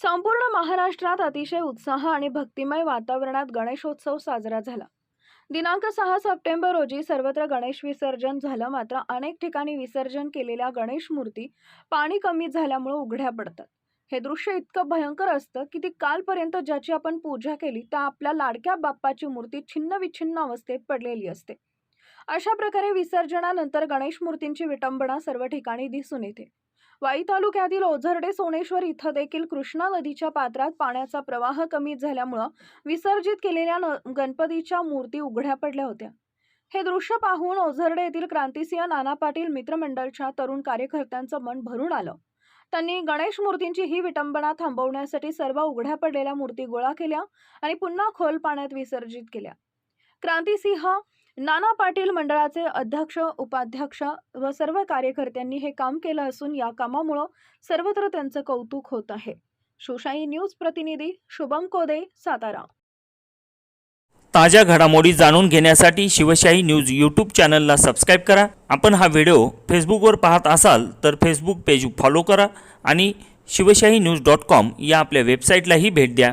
संपूर्ण महाराष्ट्रात अतिशय उत्साह आणि भक्तिमय वातावरणात गणेशोत्सव साजरा झाला. दिनांक सहा सप्टेंबर रोजी सर्वत्र गणेश विसर्जन झालं. मात्र अनेक ठिकाणी विसर्जन केलेल्या गणेश मूर्ती पाणी कमी झाल्यामुळे उघड्या पडतात. हे दृश्य इतकं भयंकर असतं की ती कालपर्यंत ज्याची आपण पूजा केली त्या आपल्या लाडक्या बाप्पाची मूर्ती छिन्न विछिन्न अवस्थेत पडलेली असते. अशा प्रकारे विसर्जनानंतर गणेश मूर्तींची विटंबना सर्व ठिकाणी दिसून येते. वाई तालुक्यातील ओझरडे सोनेश्वर इथं देखील कृष्णा नदीच्या पात्रात पाण्याचा प्रवाह कमी झाल्यामुळं विसर्जित केलेल्या न- गणपतीच्या मूर्ती उघड्या पडल्या होत्या. हे दृश्य पाहून ओझरडे येथील क्रांतिसिंह नाना पाटील मित्रमंडळच्या तरुण कार्यकर्त्यांचं मन भरून आलं. त्यांनी गणेश मूर्तींची ही विटंबना थांबवण्यासाठी सर्व उघड्या पडलेल्या मूर्ती गोळा केल्या आणि पुन्हा खोल पाण्यात विसर्जित केल्या. क्रांतिसिंह नाना पाटील मंडळाचे अध्यक्ष उपाध्यक्ष व सर्व कार्यकर्त्यांनी हे काम केलं असून या कामामुळं सर्वत्र त्यांचं कौतुक होत आहे. शोशाई न्यूज प्रतिनिधी शुभम कोदे सातारा. ताज्या घडामोडी जाणून घेण्यासाठी शिवशाही न्यूज यूट्यूब चॅनलला सबस्क्राईब करा. आपण हा व्हिडिओ फेसबुकवर पाहत असाल तर फेसबुक पेज फॉलो करा आणि शिवशाही न्यूज डॉट कॉम या आपल्या वेबसाईटलाही भेट द्या.